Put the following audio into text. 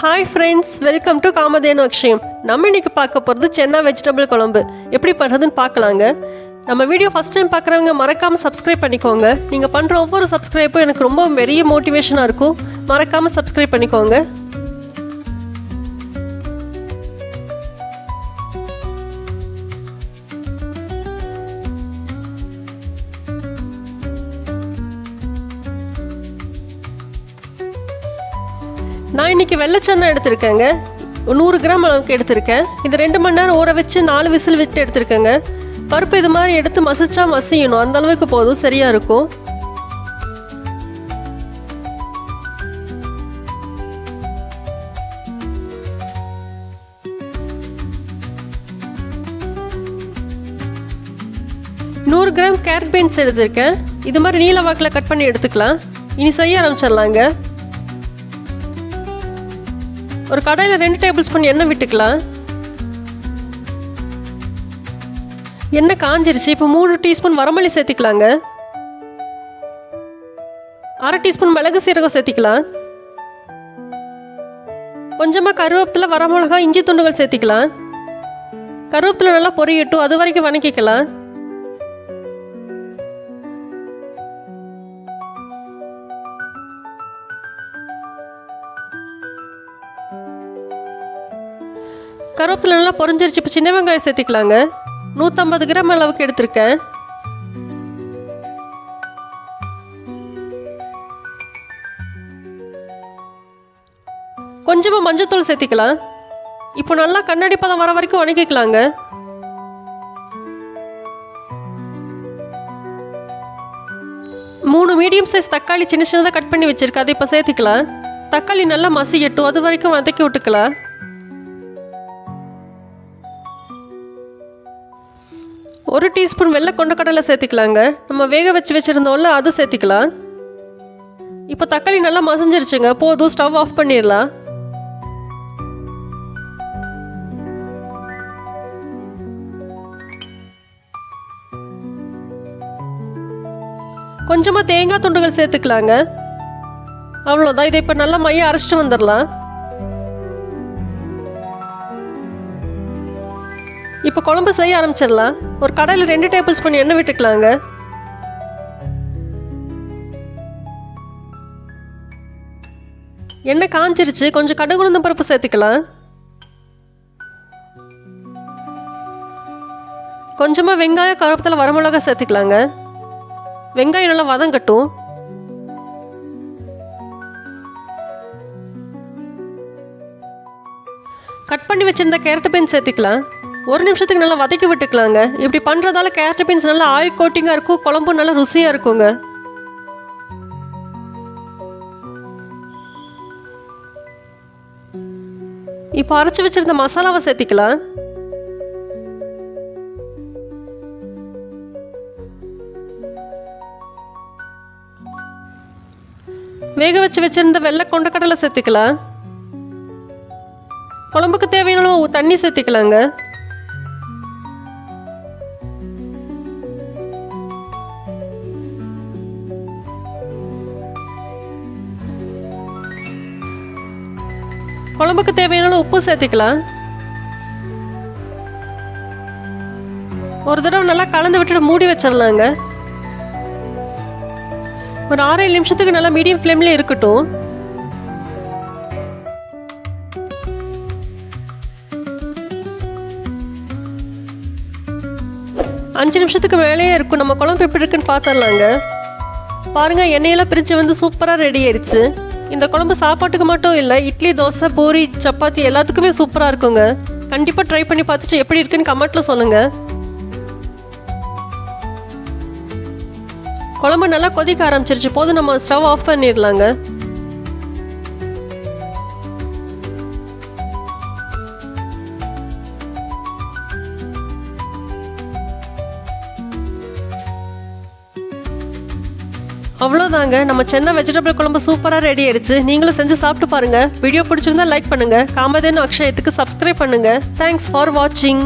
Hi friends welcome to Kamadhenu Akshayam நம்ம இன்னைக்கு பார்க்க போகிறது சென்னா வெஜிடபிள் குழம்பு. எப்படி பண்ணுறதுன்னு பார்க்கலாங்க. நம்ம வீடியோ ஃபஸ்ட் டைம் பார்க்குறவங்க மறக்காமல் சப்ஸ்கிரைப் பண்ணிக்கோங்க. நீங்கள் பண்ணுற ஒவ்வொரு சப்ஸ்கிரைப்பும் எனக்கு ரொம்ப பெரிய மோட்டிவேஷனாக இருக்கும். மறக்காமல் சப்ஸ்கிரைப் பண்ணிக்கோங்க. நான் இன்னைக்கு வெள்ளைச்சென்னை எடுத்திருக்கேங்க. நூறு கிராம் அளவுக்கு எடுத்திருக்கேன். இது ரெண்டு மணி நேரம் ஊற வச்சு நாலு விசில் விட்டு எடுத்திருக்கேங்க. பருப்பு இது மாதிரி எடுத்து மசிச்சா மசியணும். அந்த அளவுக்கு போதும். சரியா இருக்கும். நூறு கிராம் கேரட் பீன்ஸ் எடுத்திருக்கேன். இது மாதிரி நீல வாக்கில் கட் பண்ணி எடுத்துக்கலாம். இனி செய்ய ஆரம்பிச்சிடலாங்க. ஒரு கடாயில் ரெண்டு டேபிள் ஸ்பூன் எண்ணெய் விட்டுக்கலாம். எண்ணெய் காஞ்சிருச்சு இப்போ மூணு டீஸ்பூன் வரமல்லி சேர்த்திக்கலாங்க. அரை டீஸ்பூன் மிளகு சீரகம் சேர்த்திக்கலாம். கொஞ்சமாக கருவேப்பிலை வரமிளகா இஞ்சி துண்டுகள் சேர்த்திக்கலாம். கருவேப்பிலை நல்லா பொரியட்டும் அது வரைக்கும் வணக்கிக்கலாம். கருவேப்பிலை நல்லா பொரிஞ்சிருச்சு. இப்போ சின்ன வெங்காயம் சேர்த்திக்கலாங்க. நூற்றம்பது கிராம் அளவுக்கு எடுத்திருக்கேன். கொஞ்சமாக மஞ்சத்தூள் சேர்த்திக்கலாம். இப்போ நல்லா கண்ணாடி பதம் வர வரைக்கும் வணக்கிக்கலாங்க. மூணு மீடியம் சைஸ் தக்காளி சின்ன சின்னதாக கட் பண்ணி வச்சிருக்கேன். அதை இப்போ சேர்த்திக்கலாம். தக்காளி நல்லா மசியட்டும். அது வரைக்கும் வதக்கி விட்டுக்கலாம். ஒரு டீஸ்பூன் வெள்ளை கொண்டக்கடலை சேர்த்துக்கலாங்க. நம்ம வேக வச்சு வச்சுருந்தோம்ல அது சேர்த்துக்கலாம். இப்போ தக்காளி நல்லா மசிஞ்சிருச்சுங்க. போதும் ஸ்டவ் ஆஃப் பண்ணிடலாம். கொஞ்சமாக தேங்காய் துண்டுகள் சேர்த்துக்கலாங்க. அவ்வளோதான் இதை இப்போ நல்லா மைய அரைச்சிட்டு வந்துடலாம். இப்போ குழம்பு செய்ய ஆரம்பிச்சிடலாம். ஒரு கடையில் ரெண்டு டேபிள் ஸ்பூன் எண்ணெய் விட்டுக்கலாங்க. எண்ணெய் காஞ்சிருச்சு. கொஞ்சம் கடுகுழுந்த பருப்பு சேர்த்துக்கலாம். கொஞ்சமாக வெங்காயம் கருப்பத்தில் வரமிளகா சேர்த்துக்கலாங்க. வெங்காயம் நல்லா வதங்கட்டும். கட் பண்ணி வச்சிருந்த கேரட் பீன் சேர்த்துக்கலாம். ஒரு நிமிஷத்துக்கு நல்லா வதக்கி விட்டுக்கலாங்க. இப்படி பண்ணுறதால கேரட் பீன்ஸ் நல்லா ஆயில் கோட்டிங்காக இருக்கும் குழம்பும் நல்லா ருசியாக இருக்குங்க. இப்போ அரைச்சி வச்சிருந்த மசாலாவை சேர்த்திக்கலாம். வேக வச்சு வச்சிருந்த வெள்ளை கொண்டக்கடலை சேர்த்துக்கலாம். குழம்புக்கு தேவையான தண்ணி சேர்த்திக்கலாங்க. குழம்புக்கு தேவையான உப்பு சேர்த்திக்கலாம். ஒரு தடவை நல்லா கலந்து விட்டுட்டு மூடி வச்சிடலாங்க. ஒரு ஆறு ஏழு நிமிஷத்துக்கு நல்லா மீடியம் ஃப்ளேம்ல இருக்கட்டும். அஞ்சு நிமிஷத்துக்கு மேலேயே இருக்கும். நம்ம குழம்பு எப்படி இருக்குன்னு பார்த்துடலாங்க. பாருங்க எண்ணெயெல்லாம் பிரித்து வந்து சூப்பராக ரெடி ஆயிடுச்சு. இந்த குழம்பு சாப்பாட்டுக்கு மட்டும் இல்லை இட்லி தோசை பூரி சப்பாத்தி எல்லாத்துக்குமே சூப்பராக இருக்குங்க. கண்டிப்பாக ட்ரை பண்ணி பார்த்துட்டு எப்படி இருக்குன்னு கமெண்ட்டில் சொல்லுங்கள் குழம்பு நல்லா கொதிக்க ஆரம்பிச்சிருச்சு. போதும் நம்ம ஸ்டவ் ஆஃப் பண்ணிடலாங்க. அவ்வளோதாங்க நம்ம சென்னை வெஜிடபிள் குழம்பு சூப்பராக ரெடி ஆயிடுச்சு. நீங்களும் செஞ்சு சாப்பிட்டு பாருங்க. வீடியோ பிடிச்சிருந்தா லைக் பண்ணுங்க. காமதேனு அக்ஷயத்துக்கு சப்ஸ்கிரைப் பண்ணுங்க. தேங்க்ஸ் ஃபார் வாட்சிங்